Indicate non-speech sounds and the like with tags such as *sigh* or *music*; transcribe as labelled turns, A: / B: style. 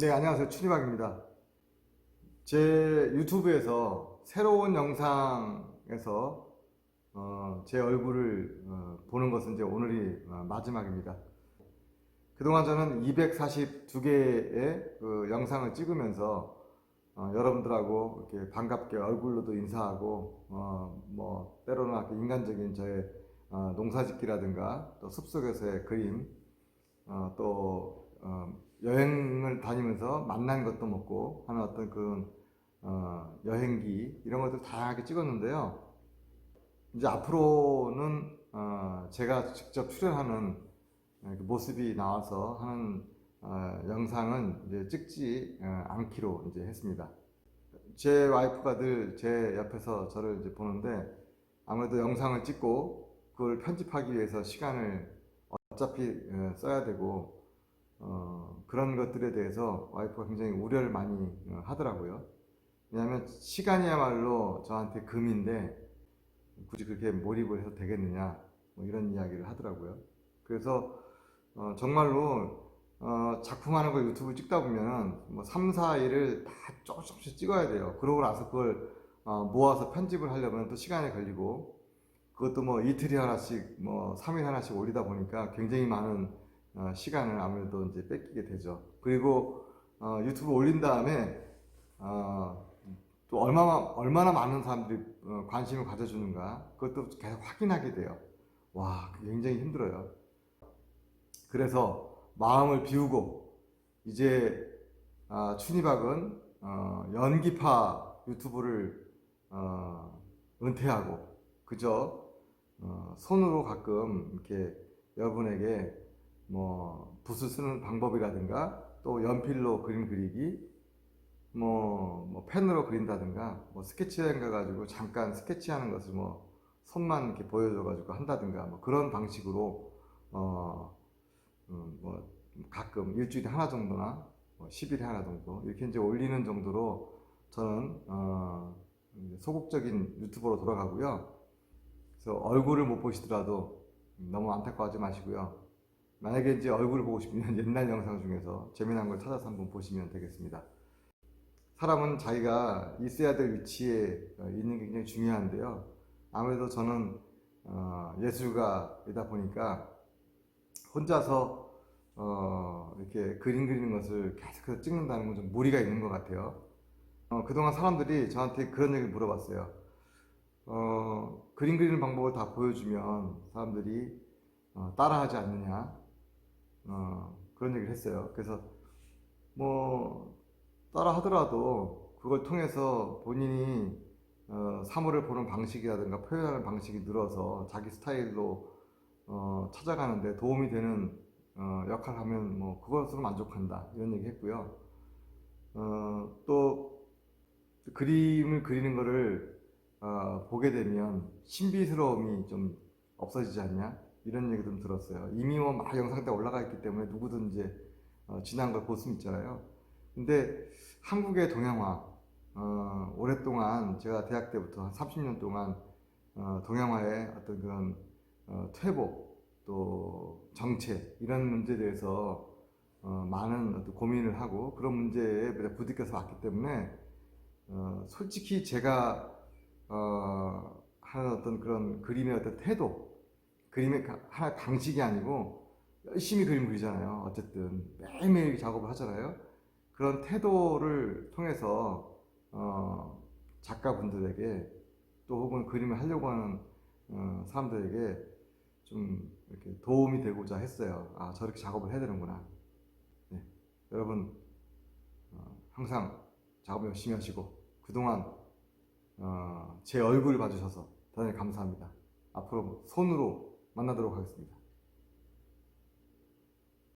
A: 네, 안녕하세요. 추리박입니다. 제 유튜브에서 새로운 영상에서 어, 제 얼굴을 어, 보는 것은 이제 오늘이 어, 마지막입니다. 그동안 저는 242개의 그 영상을 찍으면서 어, 여러분들하고 이렇게 반갑게 얼굴로도 인사하고 어, 뭐 때로는 인간적인 저의 어, 농사짓기라든가 또 숲속에서의 그림 어, 또 어, 여행을 다니면서 만난 것도 먹고 하는 어떤 그 어, 여행기 이런 것들 다양하게 찍었는데요. 이제 앞으로는 어, 제가 직접 출연하는 어, 그 모습이 나와서 하는 어, 영상은 이제 찍지 어, 않기로 이제 했습니다. 제 와이프가 늘 제 옆에서 저를 이제 보는데 아무래도 영상을 찍고 그걸 편집하기 위해서 시간을 어차피 어, 써야 되고 어, 그런 것들에 대해서 와이프가 굉장히 우려를 많이 어, 하더라고요. 왜냐하면 시간이야말로 저한테 금인데 굳이 그렇게 몰입을 해도 되겠느냐 뭐 이런 이야기를 하더라고요. 그래서 어, 정말로 어, 작품하는 걸 유튜브 찍다 보면 뭐 3, 4일을 다 조금씩 찍어야 돼요. 그러고 나서 그걸 어, 모아서 편집을 하려면 또 시간이 걸리고 그것도 뭐 이틀이 하나씩 뭐 3일 하나씩 올리다 보니까 굉장히 많은 어, 시간을 아무래도 이제 뺏기게 되죠. 그리고 어, 유튜브 올린 다음에 어, 또 얼마나 얼마나 많은 사람들이 어, 관심을 가져주는가 그것도 계속 확인하게 돼요. 와, 굉장히 힘들어요. 그래서 마음을 비우고 이제 아, 춘희박은 어, 연기파 유튜브를 어, 은퇴하고 그저 어, 손으로 가끔 이렇게 여러분에게 뭐 붓을 쓰는 방법이라든가 또 연필로 그림 그리기 뭐, 뭐 펜으로 그린다든가 뭐 스케치 여행 가가지고 잠깐 스케치하는 것을 뭐 손만 이렇게 보여줘가지고 한다든가 뭐 그런 방식으로 어, 음, 뭐 가끔 일주일에 하나 정도나 뭐 10일에 하나 정도 이렇게 이제 올리는 정도로 저는 어, 소극적인 유튜버로 돌아가고요. 그래서 얼굴을 못 보시더라도 너무 안타까워하지 마시고요. 만약에 이제 얼굴을 보고 싶으면 *laughs* 옛날 영상 중에서 재미난 걸 찾아서 한번 보시면 되겠습니다. 사람은 자기가 있어야 될 위치에 어, 있는 게 굉장히 중요한데요. 아무래도 저는 어, 예술가이다 보니까 혼자서 어, 이렇게 그림 그리는 것을 계속해서 찍는다는 건 좀 무리가 있는 것 같아요. 어, 그동안 사람들이 저한테 그런 얘기를 물어봤어요. 어, 그림 그리는 방법을 다 보여주면 사람들이 어, 따라하지 않느냐 어, 그런 얘기를 했어요. 그래서 뭐 따라 하더라도 그걸 통해서 본인이 어, 사물을 보는 방식이라든가 표현하는 방식이 늘어서 자기 스타일로 어, 찾아가는데 도움이 되는 어, 역할을 하면 뭐 그것으로 만족한다 이런 얘기 했고요. 어, 또 그림을 그리는 거를 어, 보게 되면 신비스러움이 좀 없어지지 않냐 이런 얘기 좀 들었어요. 이미 뭐막 영상 때 올라가 있기 때문에 누구든 이제 어, 지난 걸 볼 수 있잖아요. 근데 한국의 동양화 어, 오랫동안 제가 대학 때부터 한 30년 동안 어, 동양화의 어떤 그런 어, 퇴보 또 정체 이런 문제에 대해서 어, 많은 어떤 고민을 하고 그런 문제에 부딪혀서 왔기 때문에 어, 솔직히 제가 어, 하는 어떤 그런 그림의 어떤 태도 그림의 가- 하나 방식이 아니고 열심히 그림 그리잖아요 어쨌든 매일매일 작업을 하잖아요 그런 태도를 통해서 어, 작가분들에게 또 혹은 그림을 하려고 하는 어, 사람들에게 좀 이렇게 도움이 되고자 했어요. 아 저렇게 작업을 해야 되는구나. 네, 여러분 어, 항상 작업 열심히 하시고 그동안 어, 제 얼굴을 봐주셔서 대단히 감사합니다. 앞으로 손으로 만나도록 하겠습니다.